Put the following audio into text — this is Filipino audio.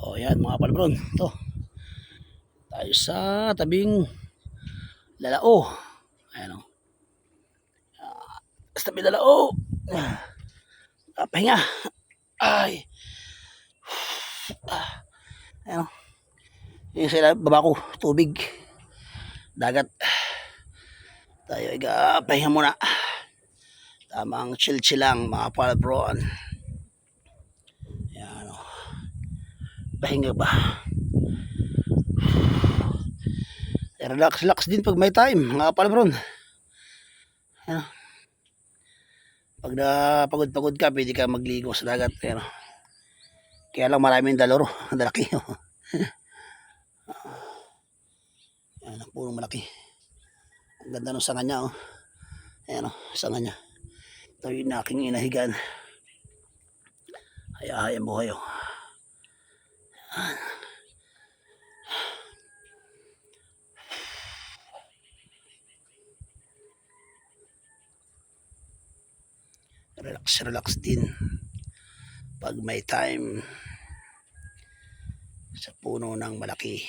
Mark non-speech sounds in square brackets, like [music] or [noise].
O yan mga palabron. Ito. Tayo sa tabing lalao. Ayan o. Ah, Sa tabi lalao. Ah, pahinga. Ay. Ah. Ayan o. Yung sila baba ko. Tubig. Dagat. Tayo iga pahinga muna. Tamang chill-chill lang mga palabron. Ayan o. Pahinga ba? [sighs] Relax, relax din pag may time, mga palabron. Ayan. Pag na pagod-pagod ka, pwede ka magligo sa dagat. Ayan. Kaya lang maraming daloro. [laughs] [laughs] Ang dalaki. Ang punong malaki. Ang ganda ng sanga niya. Oh. Ayan o, sanga niya. Ito yung aking inahigan. Hayahayang buhay oh. Relax relax din. Pag may time sa puno ng malaki